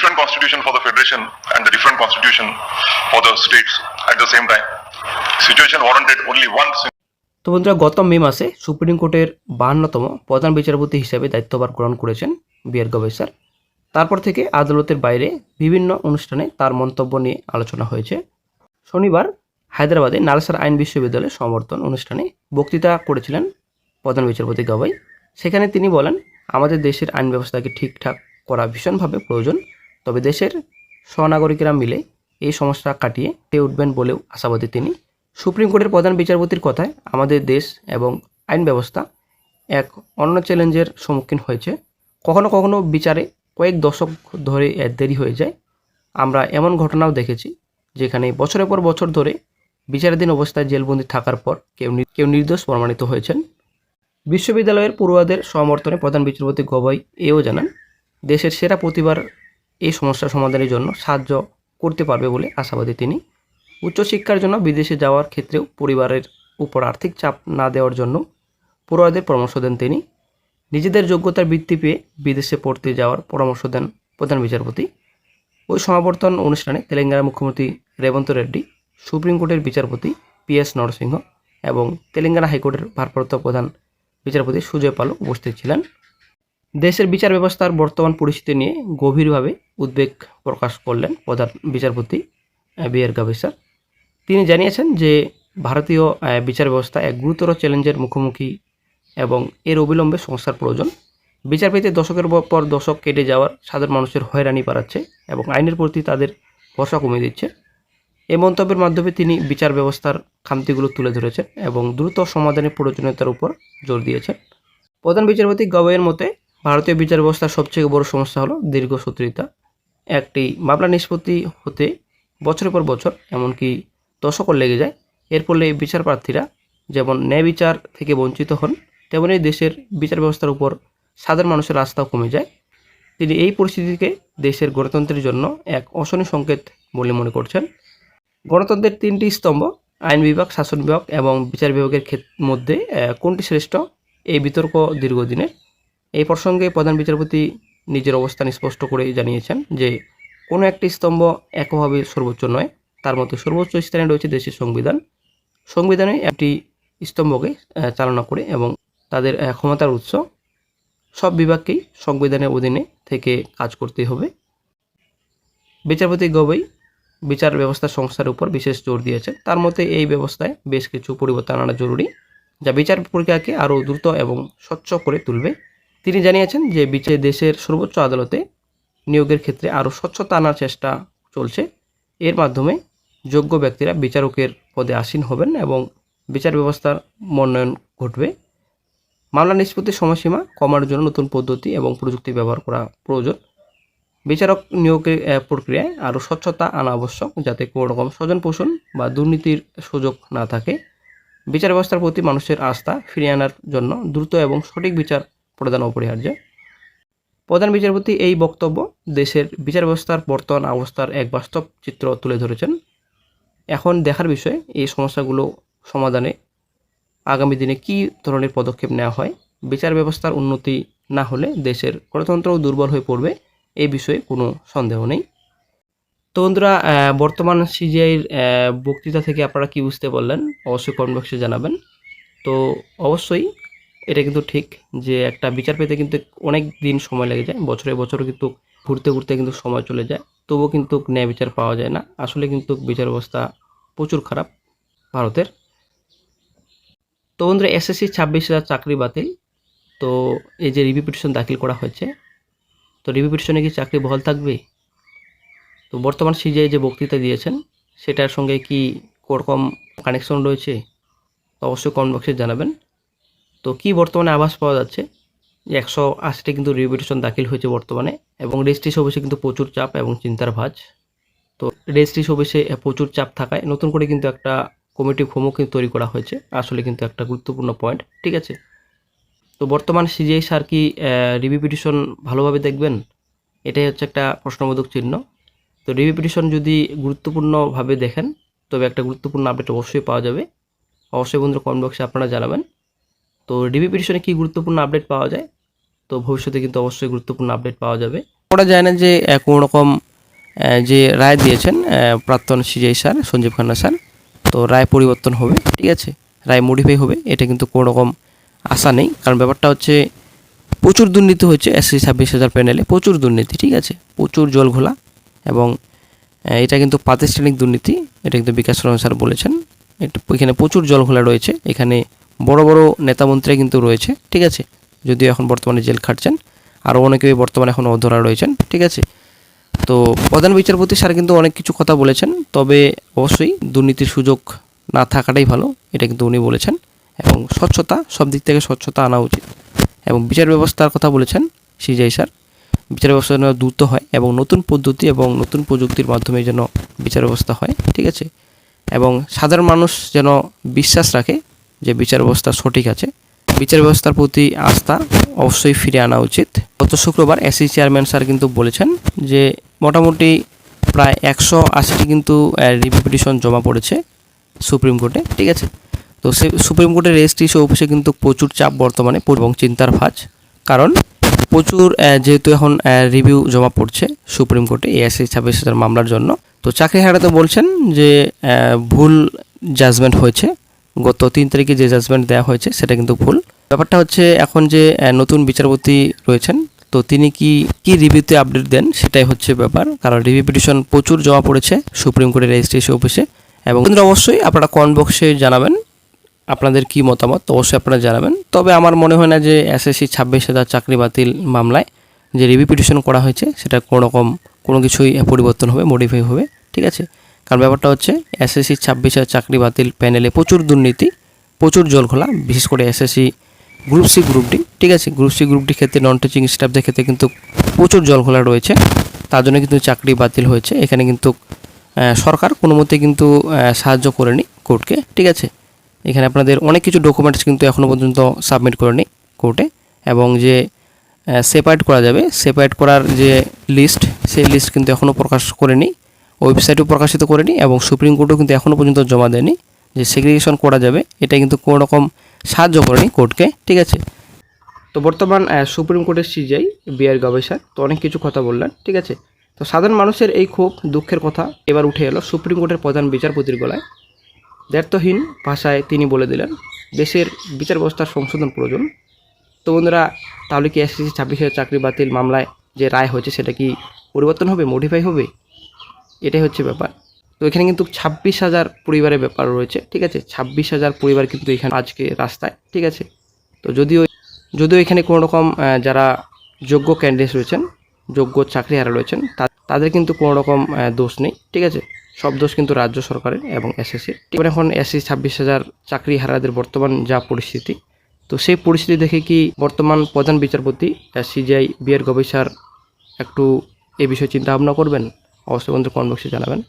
different constitution for the federation and the different constitution for the states at the same time. Situation warranted only one তো বন্ধুরা, গত মে মাসে supreme কোর্টের বাহান্নতম প্রধান বিচারপতি হিসেবে দায়িত্বভার গ্রহণ করেছেন বি আর গবাই স্যার তারপর থেকে আদালতের বাইরে বিভিন্ন অনুষ্ঠানে তার মন্তব্য নিয়ে আলোচনা হয়েছে। শনিবার হায়দ্রাবাদে নালসার আইন বিশ্ববিদ্যালয়ের সমর্থন অনুষ্ঠানে বক্তৃতা করেছিলেন প্রধান বিচারপতি গবাই সেখানে তিনি বলেন, আমাদের দেশের আইন ব্যবস্থাকে ঠিকঠাক করা ভীষণভাবে প্রয়োজন। তবে দেশের স্বনাগরিকেরা মিলে এই সমস্যা কাটিয়ে উঠে উঠবেন বলেও আশাবাদী তিনি। সুপ্রিম কোর্টের প্রধান বিচারপতির কথায় আমাদের দেশ এবং আইন ব্যবস্থা এক অন্য চ্যালেঞ্জের সম্মুখীন হয়েছে। কখনো কখনো বিচারে কয়েক দশক ধরে এর দেরি হয়ে যায়। আমরা এমন ঘটনাও দেখেছি যেখানে বছরের পর বছর ধরে বিচারাধীন অবস্থায় জেলবন্দি থাকার পর কেউ কেউ নির্দোষ প্রমাণিত হয়েছেন। বিশ্ববিদ্যালয়ের পড়ুয়াদের সমর্থনে প্রধান বিচারপতি গবাই এও জানান, দেশের সেরা প্রতিবার এই সমস্যা সমাধানের জন্য সাহায্য করতে পারবে বলে আশাবাদী তিনি। উচ্চশিক্ষার জন্য বিদেশে যাওয়ার ক্ষেত্রেও পরিবারের উপর আর্থিক চাপ না দেওয়ার জন্য পড়ুয়াদের পরামর্শ দেন তিনি। নিজেদের যোগ্যতার ভিত্তি পেয়ে বিদেশে পড়তে যাওয়ার পরামর্শ দেন প্রধান বিচারপতি। ওই সমাবর্তন অনুষ্ঠানে তেলেঙ্গানা মুখ্যমন্ত্রী রেবন্ত রেড্ডি, সুপ্রিম কোর্টের বিচারপতি পি এস নরসিংহ এবং তেলেঙ্গানা হাইকোর্টের ভারপ্রাপ্ত প্রধান বিচারপতি সুজয় পাল উপস্থিত ছিলেন। দেশের বিচার ব্যবস্থার বর্তমান পরিস্থিতি নিয়ে গভীরভাবে উদ্বেগ প্রকাশ করলেন প্রধান বিচারপতি বি আর গাভি স্যার তিনি জানিয়েছেন যে ভারতীয় বিচার ব্যবস্থা এক গুরুতর চ্যালেঞ্জের মুখোমুখি এবং এর অবিলম্বে সংস্কার প্রয়োজন। বিচার পেতে দশকের পর- দশক কেটে যাওয়ার সাধারণ মানুষের হয়রানি বাড়াচ্ছে এবং আইনের প্রতি তাদের ভরসা কমিয়ে দিচ্ছে। এই মন্তব্যের মাধ্যমে তিনি বিচার ব্যবস্থার খামতিগুলো তুলে ধরেছেন এবং দ্রুত সমাধানের প্রয়োজনীয়তার উপর জোর দিয়েছেন। প্রধান বিচারপতি গবাইয়ের মতে ভারতীয় বিচার ব্যবস্থার সবচেয়ে বড় সমস্যা হলো দীর্ঘসূত্রিতা একটি মামলা নিষ্পত্তি হতে বছরের পর বছর, এমনকি দশকও লেগে যায়। এর ফলে বিচার প্রার্থীরা যেমন ন্যায় বিচার থেকে বঞ্চিত হন, তেমনি দেশের বিচার ব্যবস্থার উপর সাধারণ মানুষের আস্থাও কমে যায়। তিনি এই পরিস্থিতিকে দেশের গণতন্ত্রের জন্য এক অশনি সংকেত বলে মনে করছেন। গণতন্ত্রের তিনটি স্তম্ভ, আইন বিভাগ, শাসন বিভাগ এবং বিচার বিভাগের মধ্যে কোনটি শ্রেষ্ঠ? এই বিতর্ক দীর্ঘদিনের। এই প্রসঙ্গে প্রধান বিচারপতি নিজের অবস্থান স্পষ্ট করে জানিয়েছেন যে, কোনো একটি স্তম্ভ একভাবে সর্বোচ্চ নয়। তার মধ্যে সর্বোচ্চ স্থানে রয়েছে দেশের সংবিধান। সংবিধানে একটি স্তম্ভকে চালনা করে এবং তাদের ক্ষমতার উৎস। সব বিভাগকেই সংবিধানের অধীনে থেকে কাজ করতে হবে। বিচারপতি গবই বিচার ব্যবস্থা সংস্থার উপর বিশেষ জোর দিয়েছেন। তার মতে এই ব্যবস্থায় বেশ কিছু পরিবর্তন আনা জরুরি, যা বিচার প্রক্রিয়াকে আরও দ্রুত এবং স্বচ্ছ করে তুলবে। তিনি জানিয়েছেন যে বিচে দেশের সর্বোচ্চ আদালতে নিয়োগের ক্ষেত্রে আরও স্বচ্ছতা আনার চেষ্টা চলছে। এর মাধ্যমে যোগ্য ব্যক্তিরা বিচারকের পদে আসীন হবেন এবং বিচার ব্যবস্থার মনোনয়ন ঘটবে। মামলা নিষ্পত্তির সময়সীমা কমানোর জন্য নতুন পদ্ধতি এবং প্রযুক্তি ব্যবহার করা প্রয়োজন। বিচারক নিয়োগের প্রক্রিয়ায় আরও স্বচ্ছতা আনা আবশ্যক যাতে কোনো রকম স্বজন পোষণ বা দুর্নীতির সুযোগ না থাকে। বিচার ব্যবস্থার প্রতি মানুষের আস্থা ফিরিয়ে আনার জন্য দ্রুত এবং সঠিক বিচার প্রদান অপরিহার্য। প্রধান বিচারপতি এই বক্তব্য দেশের বিচার ব্যবস্থার বর্তমান অবস্থার এক বাস্তব চিত্র তুলে ধরেছেন। এখন দেখার বিষয়, এই সমস্যাগুলো সমাধানে আগামী দিনে কী ধরনের পদক্ষেপ নেওয়া হয়, বিচার ব্যবস্থার উন্নতি না হলে দেশের গণতন্ত্রও দুর্বল হয়ে পড়বে এই বিষয়ে কোনো সন্দেহ নেই। তো বন্ধুরা বর্তমান সিজিআইয়ের বক্তৃতা থেকে আপনারা কি বুঝতে পারলেন, অবশ্যই কমেন্ট বক্সে জানাবেন। তো অবশ্যই এটা কিন্তু ঠিক যে একটা বিচার পেতে কিন্তু অনেক দিন সময় লেগে যায়। বছরে বছর কিন্তু ঘুরতে ঘুরতে কিন্তু সময় চলে যায়। তবুও কিন্তু ন্যায় বিচার পাওয়া যায় না। আসলে কিন্তু বিচার ব্যবস্থা প্রচুর খারাপ ভারতের। তো বন্ধুরা, এসএসসি ছাব্বিশ হাজার চাকরি বাতিল। তো এই যে রিভিউ পিটিশন দাখিল করা হয়েছে, তো রিভিউ পিটিশনে কি চাকরি বহাল থাকবে? তো বর্তমান সিজিআই যে বক্তৃতা দিয়েছেন, সেটার সঙ্গে কি কোরকম কানেকশন রয়েছে? তো অবশ্যই কমেন্ট বক্সে জানাবেন। তো কি বর্তমানে আভাস পাওয়া যাচ্ছে? যে একশো আশিটি কিন্তু রিভিউ পিটিশন দাখিল হয়েছে বর্তমানে এবং রেজিস্ট্রি অফিসে কিন্তু প্রচুর চাপ এবং চিন্তার ভাঁজ। তো রেজিস্ট্রি অফিসে প্রচুর চাপ থাকায় নতুন করে কিন্তু একটা কমিটি ফোমও কিন্তু তৈরি করা হয়েছে। আসলে কিন্তু একটা গুরুত্বপূর্ণ পয়েন্ট ঠিক আছে? তো বর্তমান সিজিআই স্যার কি রিভিউ পিটিশন ভালোভাবে দেখবেন? এটাই হচ্ছে একটা প্রশ্নবোধক চিহ্ন। তো রিভিউ পিটিশন যদি গুরুত্বপূর্ণভাবে দেখেন, তবে একটা গুরুত্বপূর্ণ আপডেট অবশ্যই পাওয়া যাবে। অবশ্যই বন্ধুরা কমেন্ট বক্সে আপনারা জানাবেন। তো রিভিউ পিটিশনে কী গুরুত্বপূর্ণ আপডেট পাওয়া যায়? তো ভবিষ্যতে কিন্তু অবশ্যই গুরুত্বপূর্ণ আপডেট পাওয়া যাবে। করা যায় না যে কোনো রকম যে রায় দিয়েছেন প্রাক্তন সিজাই স্যার, সঞ্জীব খান্না স্যার, তো রায় পরিবর্তন হবে, ঠিক আছে? রায় মডিফাই হবে, এটা কিন্তু কোনো রকম আশা নেই। কারণ ব্যাপারটা হচ্ছে, প্রচুর দুর্নীতি হচ্ছে এসসি ছাব্বিশ হাজার প্যানেলে, প্রচুর দুর্নীতি, ঠিক আছে? প্রচুর জল ঘোলা এবং এটা কিন্তু প্রাতিষ্ঠানিক দুর্নীতি, এটা কিন্তু বিকাশ রঞ্জন স্যার বলেছেন। এটা, এখানে প্রচুর জল ঘোলা রয়েছে। এখানে বড় বড় নেতামন্ত্রী কিন্তু রয়েছে, ঠিক আছে? যদিও এখন বর্তমানে জেল খাটছেন। আরও অনেকেই বর্তমানে এখন অধরা রয়েছেন, ঠিক আছে? তো প্রধান বিচারপতি স্যার কিন্তু অনেক কিছু কথা বলেছেন, তবে অবশ্যই দুর্নীতির সুযোগ না থাকাটাই ভালো, এটা কিন্তু উনি বলেছেন। এবং স্বচ্ছতা, সব দিক থেকে স্বচ্ছতা আনা উচিত। এবং বিচার ব্যবস্থার কথা বলেছেন সিজাই স্যার। বিচার ব্যবস্থা যেন দ্রুত হয় এবং নতুন পদ্ধতি এবং নতুন প্রযুক্তির মাধ্যমে যেন বিচার ব্যবস্থা হয়, ঠিক আছে? এবং সাধারণ মানুষ যেন বিশ্বাস রাখে যে বিচার ব্যবস্থা সঠিক আছে। বিচার ব্যবস্থার প্রতি আস্থা অবশ্যই ফিরে আনা উচিত। গত শুক্রবার এসি চেয়ারম্যান স্যার কিন্তু বলেছেন যে মোটামুটি প্রায় একশো আশিটি কিন্তু রিভিউ পিটিশন জমা পড়েছে সুপ্রিম কোর্টে, ঠিক আছে? তো সে সুপ্রিম কোর্টের রেজিস্ট্রি অফিসে কিন্তু প্রচুর চাপ বর্তমানে এবং চিন্তার ভাঁজ। কারণ প্রচুর যেহেতু এখন রিভিউ জমা পড়ছে সুপ্রিম কোর্টে এএসসি ছাব্বিশ হাজার মামলার জন্য। তো চাকরি হারাতে বলছেন যে ভুল জাজমেন্ট হয়েছে। গত তিন তারিখে যে জাজমেন্ট দেওয়া হয়েছে, সেটা কিন্তু ভুল। ব্যাপারটা হচ্ছে এখন যে নতুন বিচারপতি রয়েছেন, তো তিনি কি কি রিভিউতে আপডেট দেন, সেটাই হচ্ছে ব্যাপার। কারণ রিভিউ পিটিশন প্রচুর জমা পড়েছে সুপ্রিম কোর্টের রেজিস্ট্রেশন অফিসে এবং অবশ্যই আপনারা কমেন্ট বক্সে জানাবেন, আপনাদের কি মতামত অবশ্যই আপনারা জানাবেন। তবে আমার মনে হয় না যে এসএসসি ছাব্বিশ হাজার চাকরি বাতিল মামলায় যে রিভিউ পিটিশন করা হয়েছে, সেটা কোনো রকম, কোনো কিছুই পরিবর্তন হবে মডিফাই হবে, ঠিক আছে? কারণ ব্যাপারটা হচ্ছে এসএসসি ছাব্বিশ হাজার চাকরি বাতিল প্যানেলে প্রচুর দুর্নীতি, প্রচুর জল খোলা বিশেষ করে SSC group C group D ঠিক আছে? গ্রুপ সি গ্রুপ ডি ক্ষেত্রে নন টিচিং স্টাফদের ক্ষেত্রে কিন্তু প্রচুর জল খোলা রয়েছে। তার জন্য কিন্তু চাকরি বাতিল হয়েছে। এখানে কিন্তু সরকার কোনো মতে কিন্তু সাহায্য করেনি কোর্টকে ঠিক আছে? এখানে আপনাদের অনেক কিছু ডকুমেন্টস কিন্তু এখনও পর্যন্ত সাবমিট করেনি কোর্টে এবং যে সেপারেট করা যাবে সেপারেট করার যে লিস্ট সেই লিস্ট কিন্তু এখনও প্রকাশ করেনি। ওয়েবসাইটেও প্রকাশিত করেনি এবং সুপ্রিম কোর্টও কিন্তু এখনও পর্যন্ত জমা দেয়নি যে সেগ্রিগেশন করা যাবে, এটা কিন্তু কোনো রকম সাহায্য করেনি কোর্টকে ঠিক আছে? তো বর্তমান সুপ্রিম কোর্টের সিজাই বিআর গবেষক, তো অনেক কিছু কথা বললেন, ঠিক আছে? তো সাধারণ মানুষের এই খুব দুঃখের কথা এবার উঠে এলো সুপ্রিম কোর্টের প্রধান বিচারপতির গলায়। দ্ব্যর্থহীন ভাষায় তিনি বলে দিলেন, দেশের বিচার ব্যবস্থার সংশোধন প্রয়োজন। তো বন্ধুরা, তাহলে কি এসএসসি ছাব্বিশ হাজার চাকরি বাতিল মামলায় যে রায় হয়েছে সেটা কি পরিবর্তন হবে মডিফাই হবে? এটাই হচ্ছে ব্যাপার। তো এখানে কিন্তু ছাব্বিশ হাজার পরিবারের ব্যাপার রয়েছে, ঠিক আছে? ছাব্বিশ হাজার পরিবার কিন্তু এখানে আজকে রাস্তায়, ঠিক আছে? তো যদিও যদিও এখানে কোনো রকম যারা যোগ্য ক্যান্ডিডেট রয়েছেন, যোগ্য চাকরি হারা রয়েছেন তাদের কিন্তু কোনো রকম দোষ নেই, ঠিক আছে? সব দোষ কিন্তু রাজ্য সরকারের এবং এসএসসি এবার এখন এসএসসি ছাব্বিশ হাজার চাকরি হারাদের বর্তমান যা পরিস্থিতি, তো সেই পরিস্থিতি দেখে কি বর্তমান প্রধান বিচারপতি সিজিআই বিয়ের গবেষার একটু এ বিষয়ে চিন্তা ভাবনা করবেন? অবশ্যই বন্ধু কমেন্ট বক্সে জানাবেন।